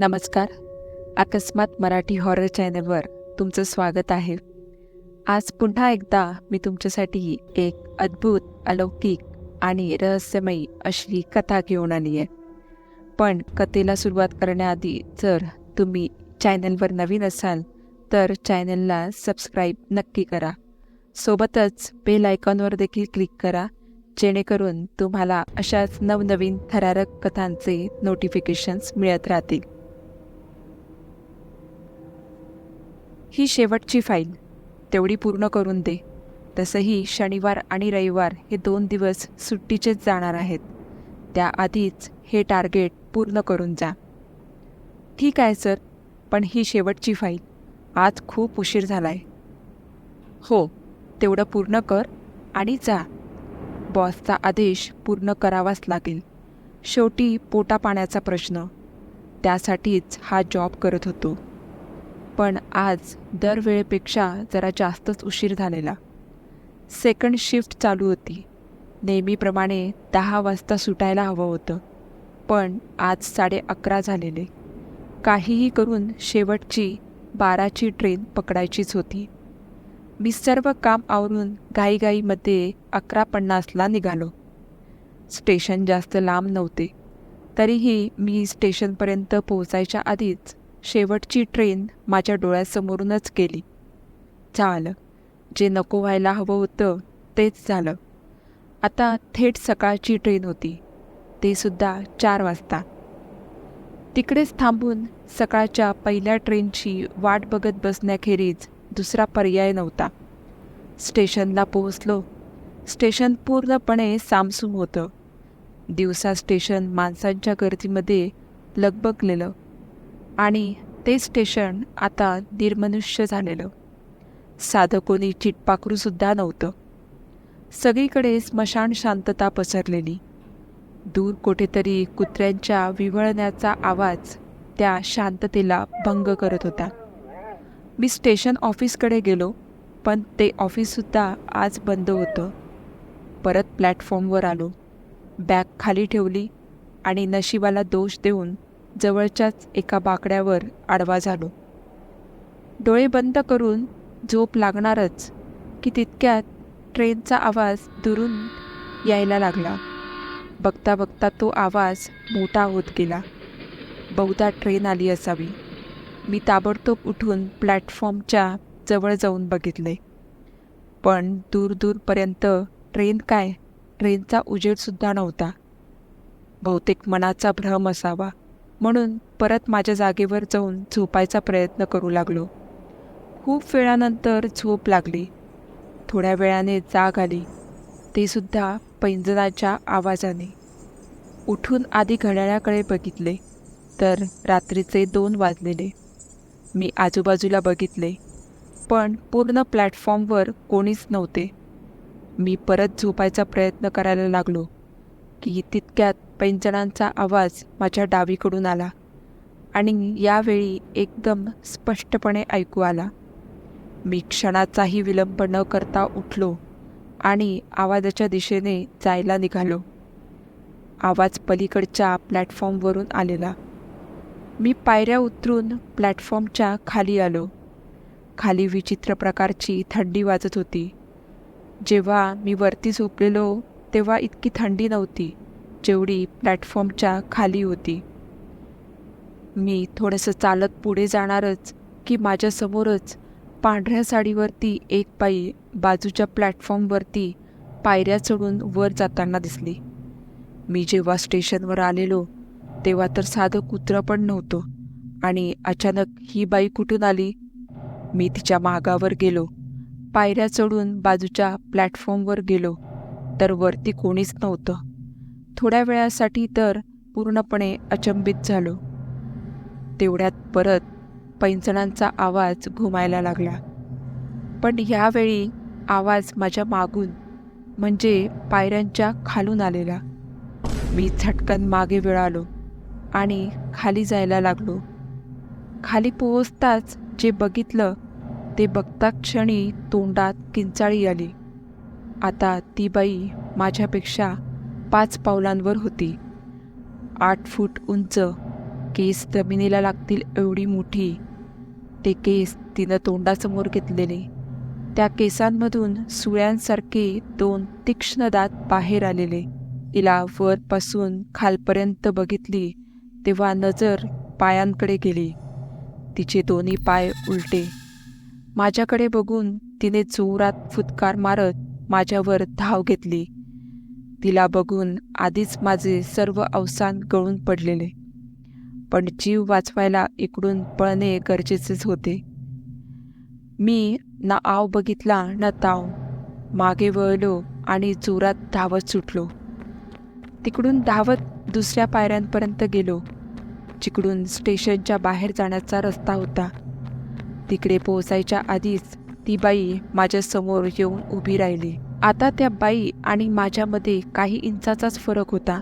नमस्कार. अकस्मात मराठी हॉरर चॅनलवर तुमचं स्वागत आहे. आज पुन्हा एकदा मी तुमच्यासाठी एक अद्भुत अलौकिक आणि रहस्यमयी अशी कथा घेऊन आली आहे. पण कथेला सुरुवात करण्याआधी जर तुम्ही चॅनलवर नवीन असाल तर चॅनलला सबस्क्राईब नक्की करा. सोबतच बेल आयकॉनवर देखील क्लिक करा जेणेकरून तुम्हाला अशाच नवनवीन थरारक कथांचे नोटिफिकेशन्स मिळत राहतील. ही शेवटची फाईल. तेवढी पूर्ण करून दे. तसंही शनिवार आणि रविवार हे दोन दिवस सुट्टीचेच जाणार आहेत. त्याआधीच हे टार्गेट पूर्ण करून जा. ठीक आहे सर. पण ही शेवटची फाईल. आज खूप उशीर झाला आहे हो तेवढं पूर्ण कर आणि जा. बॉसचा आदेश पूर्ण करावाच लागेल. शेवटी पोटापाण्याचा प्रश्न. त्यासाठीच हा जॉब करत होतो. पण आज दरवेळेपेक्षा जरा जास्तच उशीर झालेला. सेकंड शिफ्ट चालू होती. नेहमीप्रमाणे दहा वाजता सुटायला हवं होतं. पण आज साडे अकरा झालेले. काहीही करून शेवटची बाराची ट्रेन पकडायचीच होती. मी सर्व काम आवरून घाईघाईमध्ये अकरा पन्नासला निघालो. स्टेशन जास्त लांब नव्हते. तरीही मी स्टेशनपर्यंत पोहोचायच्या आधीच शेवटची ट्रेन माझ्या डोळ्यासमोरूनच गेली. झालं. जे नको व्हायला हवं होतं तेच झालं. आता थेट सकाळची ट्रेन होती. ते सुद्धा चार वाजता. तिकडेच थांबून सकाळच्या पहिल्या ट्रेनची वाट बघत बसण्याखेरीज दुसरा पर्याय नव्हता. स्टेशनला पोहोचलो. स्टेशन पूर्णपणे सामसूम होतं. दिवसा स्टेशन माणसांच्या गर्दीमध्ये लगबगलेलं. आणि ते स्टेशन आता निर्मनुष्य झालेलं. साधं कोणी चिटपाखरूसुद्धा नव्हतं. सगळीकडे स्मशान शांतता पसरलेली. दूर कुठेतरी कुत्र्यांच्या विवळण्याचा आवाज त्या शांततेला भंग करत होता. मी स्टेशन ऑफिसकडे गेलो पण ते ऑफिससुद्धा आज बंद होतं. परत प्लॅटफॉर्मवर आलो. बॅग खाली ठेवली आणि नशिबाला दोष देऊन जवळच्याच एका बाकड्यावर आडवा झालो. डोळे बंद करून झोप लागणारच की तितक्यात ट्रेनचा आवाज दुरून यायला लागला. बघता बघता तो आवाज मोठा होत गेला. बहुधा ट्रेन आली असावी. मी ताबडतोब उठून प्लॅटफॉर्मच्या जवळ जाऊन बघितले. पण दूर दूरपर्यंत ट्रेन काय? ट्रेनचा उजेडसुद्धा नव्हता. बहुतेक मनाचा भ्रम असावा. म्हणून परत माझ्या जागेवर जाऊन झोपायचा प्रयत्न करू लागलो. खूप वेळानंतर झोप लागली. थोड्या वेळाने जाग आली. ते सुद्धा पैंजणाच्या आवाजाने. उठून आधी घड्याळाकडे बघितले तर रात्रीचे दोन वाजलेले. मी आजूबाजूला बघितले पण पूर्ण प्लॅटफॉर्मवर कोणीच नव्हते. मी परत झोपायचा प्रयत्न करायला लागलो. की तितक्यात पैंजणांचा आवाज माझ्या डावीकडून आला आणि यावेळी एकदम स्पष्टपणे ऐकू आला. मी क्षणाचाही विलंब न करता उठलो आणि आवाजाच्या दिशेने जायला निघालो. आवाज पलीकडच्या प्लॅटफॉर्मवरून आलेला. मी पायऱ्या उतरून प्लॅटफॉर्मच्या खाली आलो. खाली विचित्र प्रकारची थंडी वाजत होती. जेव्हा मी वरती झोपलेलो तेव्हा इतकी थंडी नव्हती जेवढी प्लॅटफॉर्मच्या खाली होती. मी थोडंसं चालत पुढे जाणारच की माझ्यासमोरच पांढऱ्या साडीवरती एक बाई बाजूच्या प्लॅटफॉर्मवरती पायऱ्या चढून वर जाताना दिसली. मी जेव्हा स्टेशनवर आलेलो तेव्हा तर साधं कुत्रं पण नव्हतं आणि अचानक ही बाई कुठून आली? मी तिच्या मागावर गेलो पायऱ्या चढून बाजूच्या प्लॅटफॉर्मवर गेलो. तर वरती कोणीच नव्हतं. थोड्या वेळासाठी तर पूर्णपणे अचंबित झालो. तेवढ्यात परत पैंजणांचा आवाज घुमायला लागला. पण ह्यावेळी आवाज माझ्या मागून म्हणजे पायऱ्यांच्या खालून आलेला. मी झटकन मागे वेळालो आणि खाली जायला लागलो. खाली पोहोचताच जे बघितलं ते बघता क्षणी तोंडात किंचाळी आली. आता ती बाई माझ्यापेक्षा पाच पावलांवर होती. आठ फूट उंच केस जमिनीला लागतील एवढी मोठी. ते केस तिनं तोंडासमोर घेतलेले. त्या केसांमधून सुळ्यांसारखे दोन तीक्ष्ण दात बाहेर आलेले. तिला वरपासून खालपर्यंत बघितली तेव्हा नजर पायांकडे गेली. तिचे दोन्ही पाय उलटे. माझ्याकडे बघून तिने जोरात फुतकार मारत माझ्यावर धाव घेतली. तिला बघून आधीच माझे सर्व अवसान गळून पडलेले. पण जीव वाचवायला इकडून पळणे गरजेचेच होते. मी ना आव बघितला ना ताव. मागे वळलो आणि जोरात धावत सुटलो. तिकडून धावत दुसऱ्या पायऱ्यांपर्यंत गेलो जिकडून स्टेशनच्या बाहेर जाण्याचा रस्ता होता. तिकडे पोहोचायच्या आधीच ती बाई माझ्यासमोर येऊन उभी राहिली. आता त्या बाई आणि माझ्यामध्ये काही इंचाचाच फरक होता.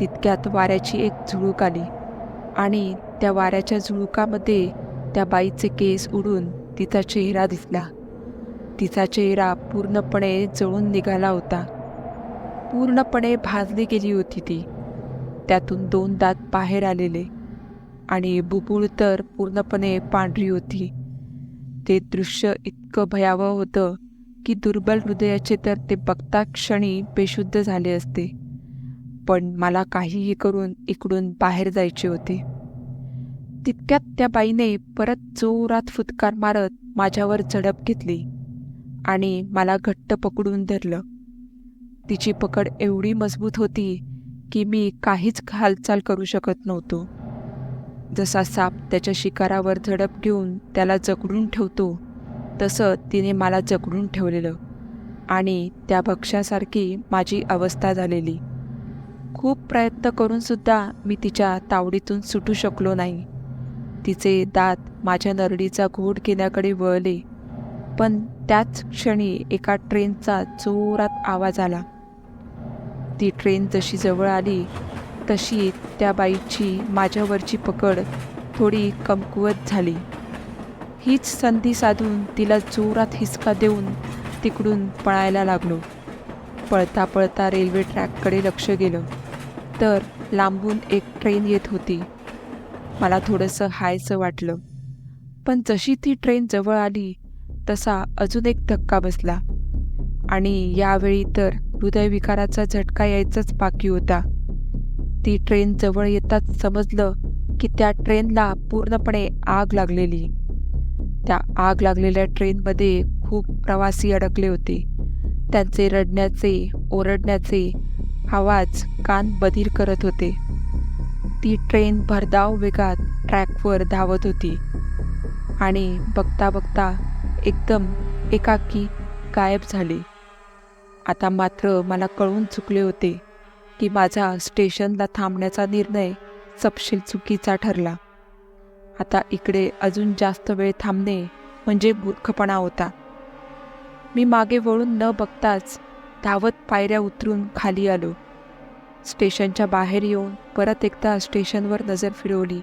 तितक्यात वाऱ्याची एक झुळूक आली आणि त्या वाऱ्याच्या झुळुकामध्ये त्या बाईचे केस उडून तिचा चेहरा दिसला. तिचा चेहरा पूर्णपणे जळून निघाला होता. पूर्णपणे भाजली गेली होती ती. त्यातून दोन दात बाहेर आलेले आणि बुबुळ तर पूर्णपणे पांढरी होती. ते दृश्य इतकं भयावह होतं की दुर्बल हृदयाचे तर ते बघता क्षणी बेशुद्ध झाले असते. पण मला काहीही करून इकडून बाहेर जायचे होते. तितक्यात त्या बाईने परत जोरात फुतकार मारत माझ्यावर झडप घेतली आणि मला घट्ट पकडून धरलं. तिची पकड एवढी मजबूत होती की मी काहीच हालचाल करू शकत नव्हतो. जसा साप त्याच्या शिकारावर झडप घेऊन त्याला जगडून ठेवतो तसं तिने मला जगडून ठेवलेलं आणि त्या भक्ष्यासारखी माझी अवस्था झालेली. खूप प्रयत्न करूनसुद्धा मी तिच्या तावडीतून सुटू शकलो नाही. तिचे दात माझ्या नरडीचा घोट घेण्याकडे वळले पण त्याच क्षणी एका ट्रेनचा जोरात आवाज आला. ती ट्रेन जशी जवळ आली तशी त्या बाईची माझ्यावरची पकड थोडी कमकुवत झाली. हीच संधी साधून तिला जोरात हिसका देऊन तिकडून पळायला लागलो. पळता पळता रेल्वे ट्रॅककडे लक्ष गेलं. तर लांबून एक ट्रेन येत होती. मला थोडंसं हायचं वाटलं. पण जशी ती ट्रेन जवळ आली तसा अजून एक धक्का बसला. आणि यावेळी तर हृदयविकाराचा झटका यायचाच बाकी होता. ती ट्रेन जवळ येताच समजलं की त्या ट्रेनला पूर्णपणे आग लागलेली. त्या आग लागलेल्या ट्रेनमध्ये खूप प्रवासी अडकले होते. त्यांचे रडण्याचे ओरडण्याचे आवाज कान बधीर करत होते. ती ट्रेन भरधाव वेगात ट्रॅकवर धावत होती. आणि बघता बघता एकदम एकाकी गायब झाली. आता मात्र मला कळून चुकले होते की माझा स्टेशनला थांबण्याचा निर्णय सपशील चुकीचा ठरला. आता इकडे अजून जास्त वेळ थांबणे म्हणजे मूर्खपणा होता. मी मागे वळून न बघताच धावत पायऱ्या उतरून खाली आलो. स्टेशनच्या बाहेर येऊन परत एकदा स्टेशनवर नजर फिरवली.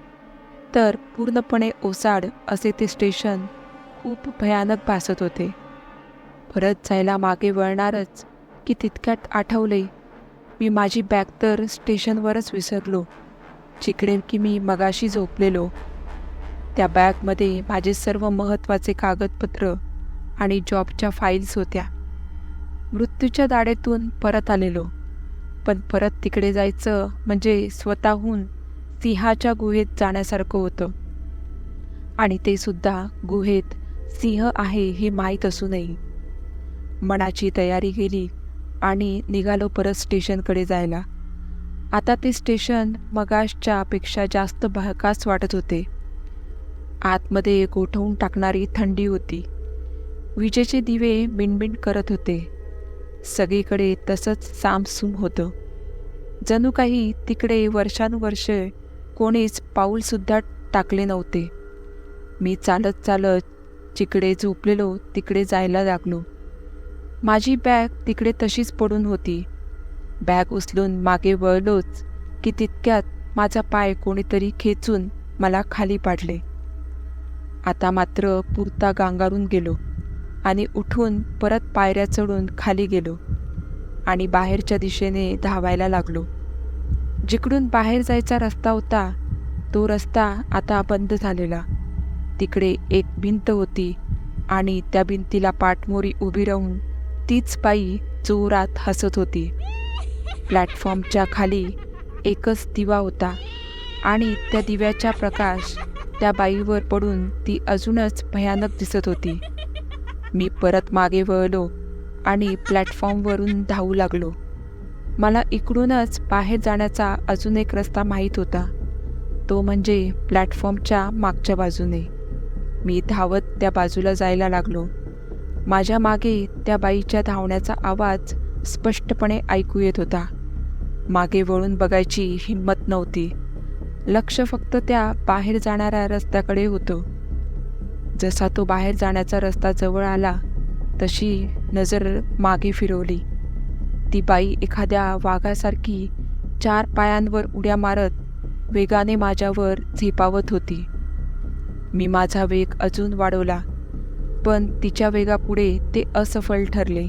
तर पूर्णपणे ओसाड असे ते स्टेशन खूप भयानक भासत होते. परत जायला मागे वळणारच की तितक्यात आठवले मी माझी बॅग तर स्टेशनवरच विसरलो. जिकडे की मी मगाशी झोपलेलो. त्या बॅगमध्ये माझे सर्व महत्त्वाचे कागदपत्र आणि जॉबच्या फाईल्स होत्या. मृत्यूच्या दाडेतून परत आलेलो. पण परत तिकडे जायचं म्हणजे स्वतःहून सिंहाच्या गुहेत जाण्यासारखं होतं. आणि ते सुद्धा गुहेत सिंह आहे हे माहीत असूनही. मनाची तयारी केली आणि निघालो परत स्टेशनकडे जायला. आता ते स्टेशन मगाशच्या पेक्षा जास्त भकास वाटत होते. आतमध्ये गोठवून टाकणारी थंडी होती. विजेचे दिवे मिणमिण करत होते. सगळीकडे तसंच सामसूम होतं. जणू काही तिकडे वर्षानुवर्षे कोणीच पाऊलसुद्धा टाकले नव्हते. मी चालत चालत जिकडे झोपलेलो तिकडे जायला लागलो. माझी बॅग तिकडे तशीच पडून होती. बॅग उचलून मागे वळलोच की तितक्यात माझा पाय कोणीतरी खेचून मला खाली पाडले. आता मात्र पुरता गांगारून गेलो आणि उठून परत पायऱ्या चढून खाली गेलो आणि बाहेरच्या दिशेने धावायला लागलो. जिकडून बाहेर जायचा रस्ता होता तो रस्ता आता बंद झालेला. तिकडे एक भिंत होती आणि त्या भिंतीला पाठमोरी उभी राहून तीच बाई जोरात हसत होती. प्लॅटफॉर्मच्या खाली एकच दिवा होता आणि त्या दिव्याचा प्रकाश त्या बाईवर पडून ती अजूनच भयानक दिसत होती. मी परत मागे वळलो आणि प्लॅटफॉर्मवरून धावू लागलो. मला इकडूनच बाहेर जाण्याचा अजून एक रस्ता माहीत होता. तो म्हणजे प्लॅटफॉर्मच्या मागच्या बाजूने. मी धावत त्या बाजूला जायला लागलो. माझ्या मागे त्या बाईच्या धावण्याचा आवाज स्पष्टपणे ऐकू येत होता. मागे वळून बघायची हिंमत नव्हती. लक्ष फक्त त्या बाहेर जाणाऱ्या रस्त्याकडे होतं. जसा तो बाहेर जाण्याचा रस्ता जवळ आला तशी नजर मागे फिरवली. ती बाई एखाद्या वाघासारखी चार पायांवर उड्या मारत वेगाने माझ्यावर झेपावत होती. मी माझा वेग अजून वाढवला. पण तिच्या वेगापुढे ते असफल ठरले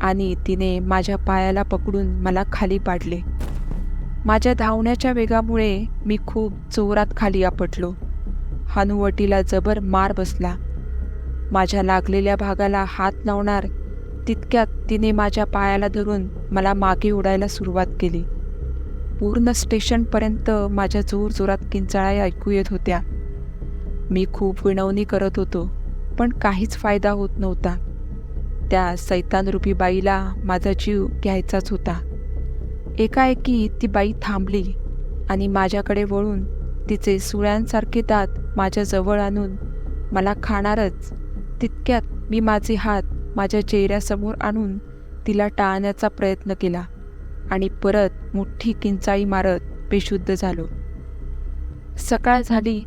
आणि तिने माझ्या पायाला पकडून मला खाली पाडले. माझ्या धावण्याच्या वेगामुळे मी खूप जोरात खाली आपटलो. हनुवटीला जबर मार बसला. माझ्या लागलेल्या भागाला हात लावणार तितक्यात तिने माझ्या पायाला धरून मला मागे उडायला सुरुवात केली. पूर्ण स्टेशनपर्यंत माझ्या जोरजोरात किंचाळ्या ऐकू येत होत्या. मी खूप विनवणी करत होतो. पण काहीच फायदा होत नव्हता. त्या सैतानरूपी बाईला माझा जीव घ्यायचाच होता. एकाएकी ती बाई थांबली आणि माझ्याकडे वळून तिचे सुळ्यांसारखे दात माझ्याजवळ आणून मला खाणारच तितक्यात मी माझे हात माझ्या चेहऱ्यासमोर आणून तिला टाळण्याचा प्रयत्न केला आणि परत मोठी किंचाळी मारत बेशुद्ध झालो. सकाळ झाली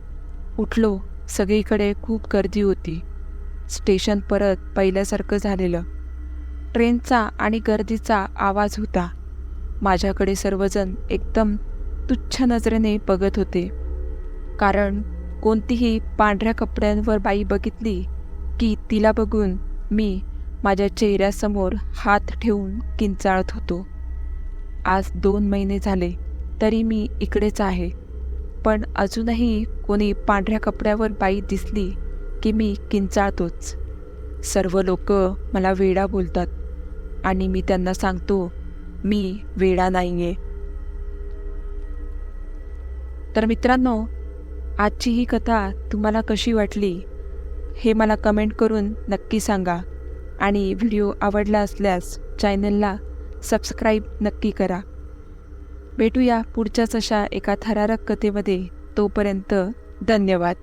उठलो सगळीकडे खूप गर्दी होती. स्टेशन परत पहिल्यासारखं झालेलं. ट्रेनचा आणि गर्दीचा आवाज होता. माझ्याकडे सर्वजण एकदम तुच्छ नजरेने बघत होते. कारण कोणतीही पांढऱ्या कपड्यांवर बाई बघितली की तिला बघून मी माझ्या चेहऱ्यासमोर हात ठेवून किंचाळत होतो. आज दोन महिने झाले तरी मी इकडेच आहे. पण अजूनही कोणी पांढऱ्या कपड्यावर बाई दिसली की मी किंचाळतोच. सर्व लोक मला वेडा बोलतात आणि मी त्यांना सांगतो मी वेडा नाही आहे तर मित्रांनो आजची ही कथा तुम्हाला कशी वाटली हे मला कमेंट करून नक्की सांगा आणि व्हिडिओ आवडला असल्यास चॅनलला सबस्क्राईब नक्की करा. भेटूया पुढच्याच अशा एका थरारक कथेमध्ये तोपर्यंत धन्यवाद.